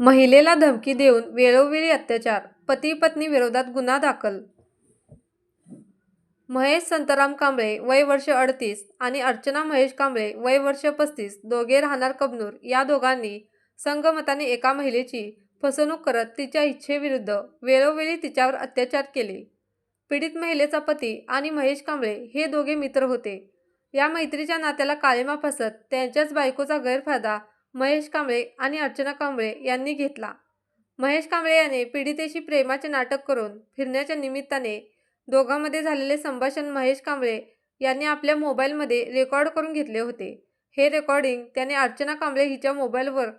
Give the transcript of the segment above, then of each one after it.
महिलेला धमकी देऊन वेळोवेळी अत्याचार पती पत्नी विरोधात गुन्हा दाखल. महेश संतराम कांबळे वय वर्ष अडतीस आणि अर्चना महेश कांबळे वय वर्ष पस्तीस दोघे राहणार कबनूर. या दोघांनी संगमताने एका महिलेची फसवणूक करत तिच्या इच्छेविरुद्ध वेळोवेळी तिच्यावर अत्याचार केले. पीडित महिलेचा पती आणि महेश कांबळे हे दोघे मित्र होते. या मैत्रीच्या नात्याला काळेमा फसत त्यांच्याच बायकोचा गैरफायदा महेश कांबळे आणि अर्चना कांबळे यांनी घेतला. महेश कांबळे याने पीडितेशी प्रेमाचे नाटक करून फिरण्याच्या निमित्ताने दोघांमध्ये झालेले संभाषण महेश कांबळे यांनी आपल्या मोबाईलमध्ये रेकॉर्ड करून घेतले होते. हे रेकॉर्डिंग त्याने अर्चना कांबळे हिच्या मोबाईलवर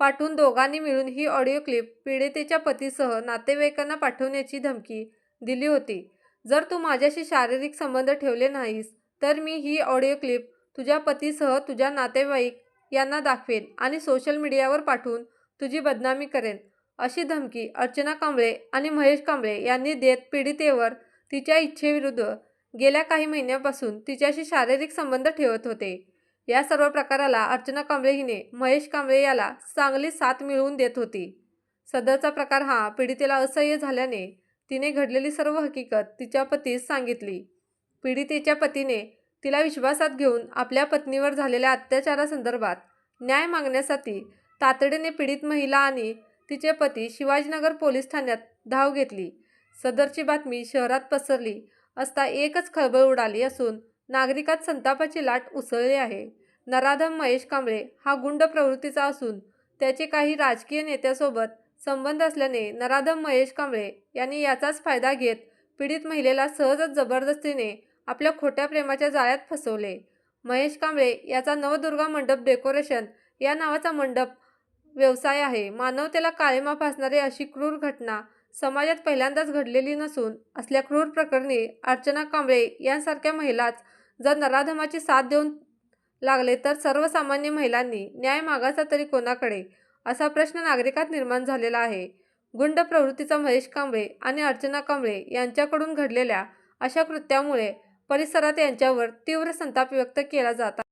पाठवून दोघांनी मिळून ही ऑडिओ क्लिप पीडितेच्या पतीसह नातेवाईकांना पाठवण्याची धमकी दिली होती. जर तू माझ्याशी शारीरिक संबंध ठेवले नाहीस तर मी ही ऑडिओ क्लिप तुझ्या पतीसह तुझ्या नातेवाईक यांना दाखवेन आणि सोशल मीडियावर पाठवून तुझी बदनामी करेन. अशी धमकी अर्चना कांबळे आणि महेश कांबळे यांनी देत पीडितेवर तिच्या इच्छेविरुद्ध गेल्या काही महिन्यापासून तिच्याशी शारीरिक संबंध ठेवत होते. या सर्व प्रकाराला अर्चना कांबळे हिने महेश कांबळे याला चांगली साथ मिळवून देत होती. सदरचा प्रकार हा पीडितेला असह्य झाल्याने तिने घडलेली सर्व हकीकत तिच्या पतीस सांगितली. पीडितेच्या पतीने तिला विश्वासात घेऊन आपल्या पत्नीवर झालेल्या अत्याचारासंदर्भात न्याय मागण्यासाठी तातडीने पीडित महिला आणि तिचे पती शिवाजीनगर पोलीस ठाण्यात धाव घेतली. सदरची बातमी शहरात पसरली असता एकच खळबळ उडाली असून नागरिकात संतापाची लाट उसळली आहे. नराधम महेश कांबळे हा गुंड प्रवृत्तीचा असून त्याचे काही राजकीय नेत्यासोबत संबंध असल्याने नराधम महेश कांबळे यांनी याचाच फायदा घेत पीडित महिलेला सहजच जबरदस्तीने आपल्या खोट्या प्रेमाच्या जाळ्यात फसवले. महेश कांबळे याचा नवदुर्गा मंडप डेकोरेशन या नावाचा मंडप व्यवसाय आहे. मानवतेला काळेमा फासणारी अशी क्रूर घटना समाजात पहिल्यांदाच घडलेली नसून असल्या क्रूर प्रकरणी अर्चना कांबळे यांसारख्या महिलाच जर नराधमाची साथ देऊन लागले तर सर्वसामान्य महिलांनी न्याय मागायचा तरी कोणाकडे? असा प्रश्न नागरिकात निर्माण झालेला आहे. गुंड प्रवृत्तीचा महेश कांबळे आणि अर्चना कांबळे यांच्याकडून घडलेल्या अशा कृत्यामुळे परिसरात यांच्यावर तीव्र संताप व्यक्त केला जात आहे.